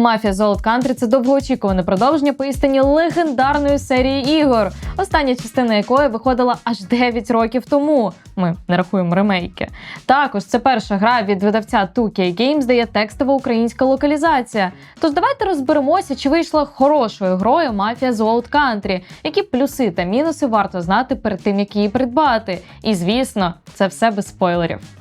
Мафія Золот Country – це довгоочікуване продовження поістині легендарної серії ігор, остання частина якої виходила аж 9 років тому. Ми не рахуємо ремейки. Також це перша гра від видавця 2K Games, де є текстова українська локалізація. Тож давайте розберемося, чи вийшла хорошою грою Мафія Золот Country, які плюси та мінуси варто знати перед тим, як її придбати. І звісно, це все без спойлерів.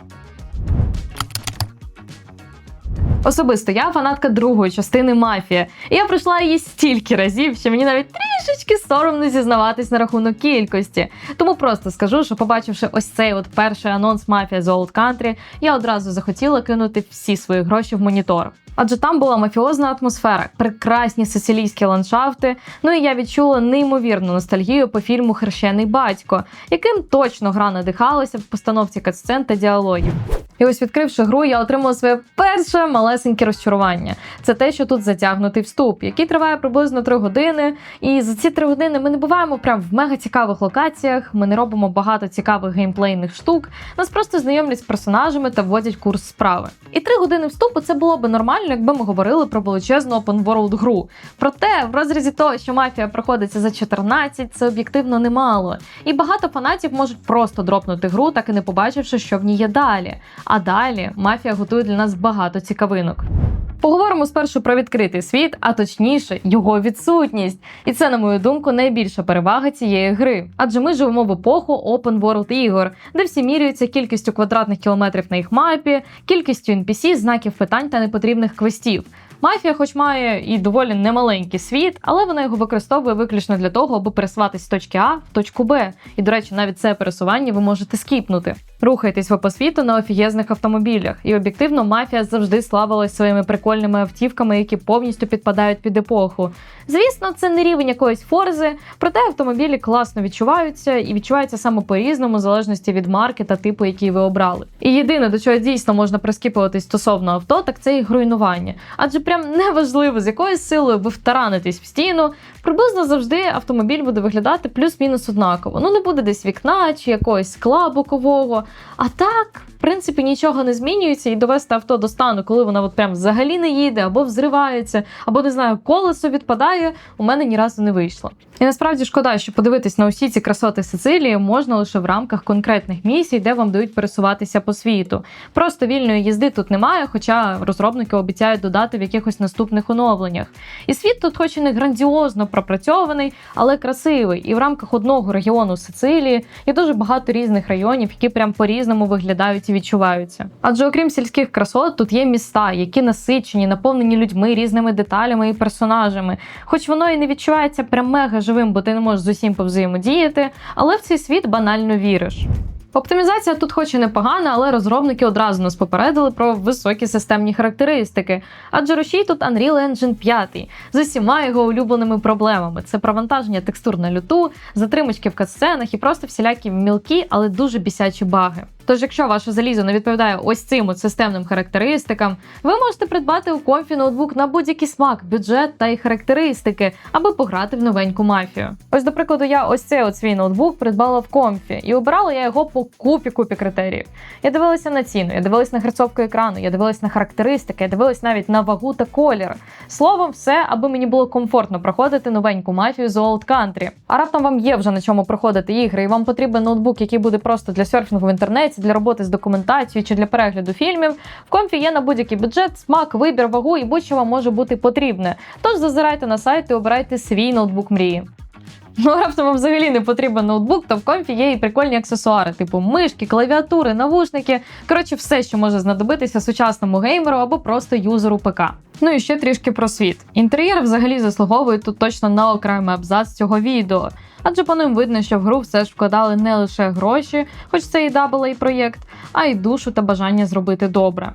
Особисто я фанатка другої частини мафія, і я пройшла її стільки разів, що мені навіть трішечки соромно зізнаватись на рахунок кількості. Тому просто скажу, що побачивши ось цей от перший анонс мафія The Old Country, я одразу захотіла кинути всі свої гроші в монітор. Адже там була мафіозна атмосфера, прекрасні сицилійські ландшафти. Ну і я відчула неймовірну ностальгію по фільму Хрещений батько, яким точно гра надихалася в постановці катсцен та діалогів. І ось відкривши гру, я отримала своє перше малесеньке розчарування. Це те, що тут затягнутий вступ, який триває приблизно 3 години. І за ці 3 години ми не буваємо прям в мега цікавих локаціях, ми не робимо багато цікавих геймплейних штук. Нас просто знайомлять з персонажами та вводять курс справи. І 3 години вступу це було би нормально, якби ми говорили про величезну open world гру. Проте, в розрізі того, що мафія проходиться за 14, це об'єктивно немало. І багато фанатів можуть просто дропнути гру, так і не побачивши, що в ній є далі. А далі мафія готує для нас багато цікавинок. Поговоримо спершу про відкритий світ, а точніше, його відсутність. І це, на мою думку, найбільша перевага цієї гри. Адже ми живемо в епоху Open World ігор, де всі міряються кількістю квадратних кілометрів на їх мапі, кількістю NPC, знаків питань та непотрібних квестів. Мафія, хоч має і доволі немаленький світ, але вона його використовує виключно для того, аби пересуватись з точки А в точку Б. І, до речі, навіть це пересування ви можете скіпнути. Рухайтесь ви по світу на офігезних автомобілях, і об'єктивно мафія завжди славилась своїми прикольними автівками, які повністю підпадають під епоху. Звісно, це не рівень якоїсь форзи, проте автомобілі класно відчуваються і відчуваються саме по-різному, в залежності від марки та типу, який ви обрали. І єдине, до чого дійсно можна прискіпуватись стосовно авто, так це їх руйнування. Адже прям неважливо, з якою силою ви втаранитесь в стіну, приблизно завжди автомобіль буде виглядати плюс-мінус однаково. Ну не буде десь вікна чи якогось скла бокового. А так, в принципі, нічого не змінюється, і довести авто до стану, коли вона от прям взагалі не їде, або взривається, або не знаю, колесо відпадає, у мене ні разу не вийшло. І насправді шкода, що подивитись на усі ці красоти Сицилії можна лише в рамках конкретних місій, де вам дають пересуватися по світу. Просто вільної їзди тут немає, хоча розробники обіцяють додати в якихось наступних оновленнях. І світ тут, хоч і не грандіозно пропрацьований, але красивий. І в рамках одного регіону Сицилії є дуже багато різних районів, які прям по-різному виглядають і відчуваються. Адже окрім сільських красот, тут є міста, які насичені, наповнені людьми, різними деталями і персонажами. Хоч воно і не відчувається прям мега живим, бо ти не можеш з усім повзаємодіяти, але в цей світ банально віриш. Оптимізація тут хоч і непогана, але розробники одразу нас попередили про високі системні характеристики. Адже рушій тут Unreal Engine 5 з усіма його улюбленими проблемами: це провантаження текстур на люту, затримочки в катсценах і просто всілякі мілкі, але дуже бісячі баги. Тож, якщо ваше залізо не відповідає ось цим от системним характеристикам, ви можете придбати у комфі ноутбук на будь-який смак, бюджет та й характеристики, аби пограти в новеньку мафію. Ось, до прикладу, я ось цей от свій ноутбук придбала в комфі, і обирала я його по купі купі критеріїв. Я дивилася на ціну, я дивилась на герцовку екрану, я дивилась на характеристики, я дивилась навіть на вагу та колір. Словом, все, аби мені було комфортно проходити новеньку мафію з Old Country. А раптом вам є вже на чому проходити ігри, і вам потрібен ноутбук, який буде просто для серфінгу в інтернеті для роботи з документацією чи для перегляду фільмів. В комфі є на будь-який бюджет, смак, вибір, вагу і будь-що вам може бути потрібне. Тож зазирайте на сайт і обирайте свій ноутбук мрії. Ну, раптом вам взагалі не потрібен ноутбук, то в комфі є і прикольні аксесуари, типу мишки, клавіатури, навушники. Коротше, все, що може знадобитися сучасному геймеру або просто юзеру ПК. Ну і ще трішки про світ. Інтер'єр взагалі заслуговує тут точно на окремий абзац цього відео. Адже по ним видно, що в гру все ж вкладали не лише гроші, хоч це і AA проєкт, а й душу та бажання зробити добре.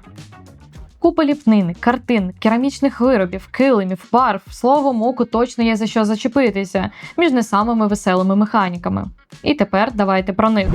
Купа ліпнини, картин, керамічних виробів, килимів, барв, словом, оку точно є за що зачепитися між не самими веселими механіками. І тепер давайте про них.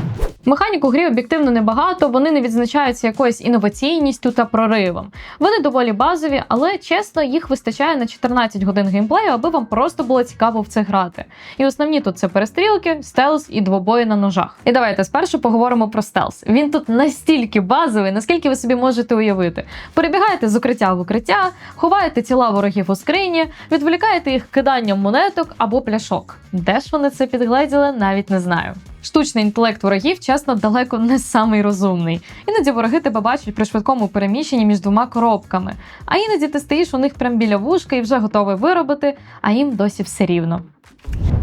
Механік у грі об'єктивно небагато, вони не відзначаються якоюсь інноваційністю та проривом. Вони доволі базові, але чесно, їх вистачає на 14 годин геймплею, аби вам просто було цікаво в це грати. І основні тут це перестрілки, стелс і двобої на ножах. І давайте спершу поговоримо про стелс. Він тут настільки базовий, наскільки ви собі можете уявити. Перебігати бігаєте з укриття в укриття, ховаєте тіла ворогів у скрині, відволікаєте їх киданням монеток або пляшок. Де ж вони це підгледіли, навіть не знаю. Штучний інтелект ворогів, чесно, далеко не самий розумний. Іноді вороги тебе бачать при швидкому переміщенні між двома коробками, а іноді ти стоїш у них прямо біля вушка і вже готовий виробити, а їм досі все рівно.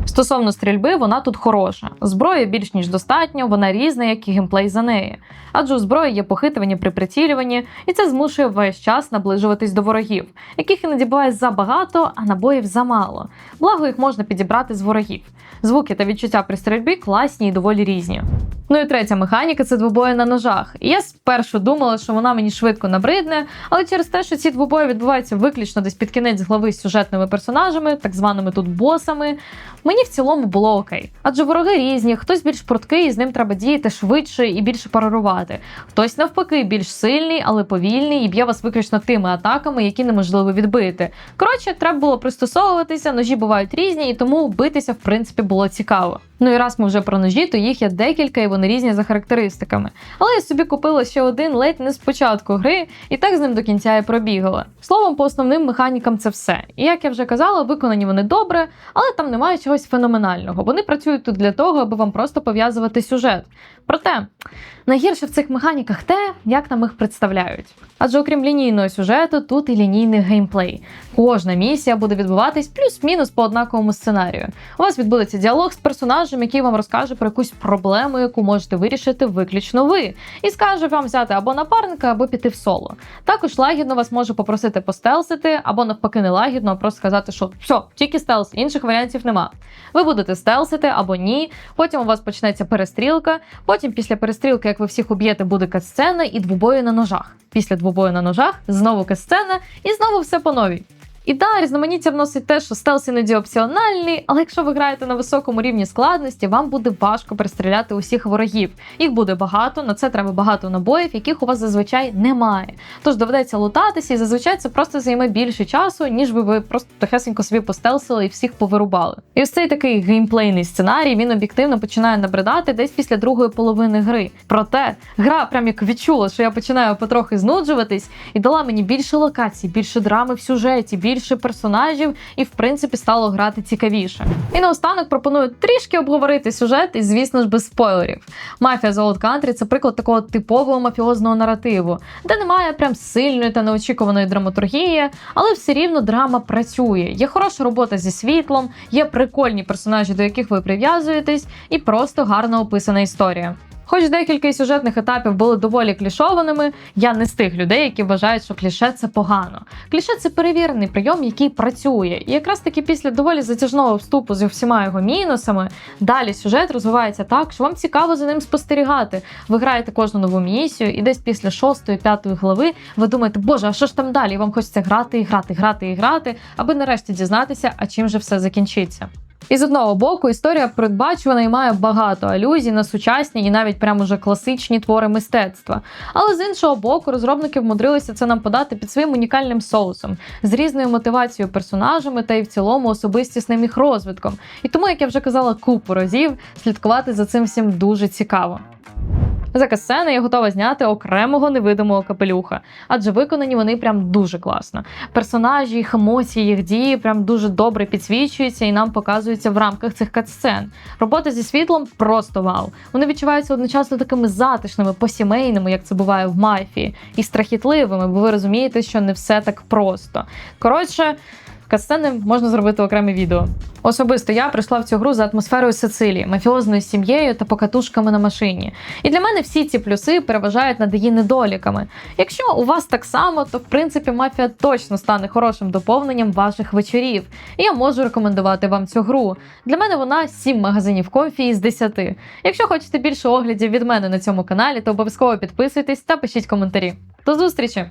Стосовно стрільби, вона тут хороша. Зброї більш ніж достатньо, вона різна, як і геймплей за неї. Адже у зброї є похитування при прицілюванні, і це змушує весь час наближуватись до ворогів, яких іноді буває забагато, а набоїв замало. Благо їх можна підібрати з ворогів. Звуки та відчуття при стрільбі класні і доволі різні. Ну і третя механіка це двобої на ножах. І я спершу думала, що вона мені швидко набридне, але через те, що ці двобої відбуваються виключно десь під кінець глави з сюжетними персонажами, так званими тут босами, мені в цілому було окей. Адже вороги різні, хтось більш пруткий, і з ним треба діяти швидше і більше парирувати. Хтось навпаки більш сильний, але повільний і б'є вас виключно тими атаками, які неможливо відбити. Коротше, треба було пристосовуватися, ножі бувають різні, і тому битися в принципі було цікаво. Ну і раз ми вже про ножі, то їх є декілька, і вони різні за характеристиками. Але я собі купила ще один ледь не з початку гри, і так з ним до кінця і пробігала. Словом, по основним механікам це все. І як я вже казала, виконані вони добре, але там немає чогось феноменального. Вони працюють тут для того, аби вам просто пов'язувати сюжет. Проте найгірше в цих механіках те, як нам їх представляють. Адже окрім лінійного сюжету, тут і лінійний геймплей. Кожна місія буде відбуватись плюс-мінус по однаковому сценарію. У вас відбудеться діалог з персонажем, який вам розкаже про якусь проблему, яку можете вирішити виключно ви, і скаже вам взяти або напарника, або піти в соло. Також лагідно вас може попросити постелсити, або навпаки, не лагідно, а просто сказати, що все, тільки стелс, інших варіантів нема. Ви будете стелсити або ні. Потім у вас почнеться перестрілка. Потім, після перестрілки, як ви всіх уб'єте, буде катсцена і двобої на ножах. Після двобою на ножах знову катсцена і знову все по новій. І да, різноманіття вносить те, що стелс іноді опціональний, але якщо ви граєте на високому рівні складності, вам буде важко перестріляти усіх ворогів. Їх буде багато, на це треба багато набоїв, яких у вас зазвичай немає. Тож доведеться лутатися, і зазвичай це просто займе більше часу, ніж би ви просто тихесенько собі постелсили і всіх повирубали. І ось цей такий геймплейний сценарій він об'єктивно починає набридати десь після другої половини гри. Проте гра прям як відчула, що я починаю потрохи знуджуватись, і дала мені більше локацій, більше драми в сюжеті, більше персонажів, і в принципі стало грати цікавіше. І наостанок пропоную трішки обговорити сюжет, і звісно ж без спойлерів. Мафія The Old Country – це приклад такого типового мафіозного наративу, де немає прям сильної та неочікуваної драматургії, але все рівно драма працює. Є хороша робота зі світлом, є прикольні персонажі, до яких ви прив'язуєтесь, і просто гарно описана історія. Хоч декілька сюжетних етапів були доволі клішованими, я не з тих людей, які вважають, що кліше це погано. Кліше це перевірений прийом, який працює. І якраз таки після доволі затяжного вступу з всіма його мінусами, далі сюжет розвивається так, що вам цікаво за ним спостерігати. Ви граєте кожну нову місію, і десь після шостої, п'ятої глави ви думаєте, боже, а що ж там далі? І вам хочеться грати і грати, грати і грати, аби нарешті дізнатися, а чим же все закінчиться. І з одного боку, історія передбачувана і має багато алюзій на сучасні і навіть прямо вже класичні твори мистецтва. Але з іншого боку, розробники вмудрилися це нам подати під своїм унікальним соусом, з різною мотивацією персонажами та й в цілому особистісним їх розвитком. І тому, як я вже казала купу разів, слідкувати за цим всім дуже цікаво. За касцени я готова зняти окремого невидимого капелюха, адже виконані вони прям дуже класно. Персонажі, їх емоції, їх дії прям дуже добре підсвічуються і нам показуються в рамках цих катсцен. Робота зі світлом просто вау. Вони відчуваються одночасно такими затишними, посімейними, як це буває в мафії, і страхітливими, бо ви розумієте, що не все так просто. Коротше. Касцени можна зробити окреме відео. Особисто я прийшла в цю гру за атмосферою Сицилії, мафіозною сім'єю та покатушками на машині. І для мене всі ці плюси переважають над її недоліками. Якщо у вас так само, то в принципі мафія точно стане хорошим доповненням ваших вечорів. І я можу рекомендувати вам цю гру. Для мене вона 7 магазинів комфі із 10. Якщо хочете більше оглядів від мене на цьому каналі, то обов'язково підписуйтесь та пишіть коментарі. До зустрічі!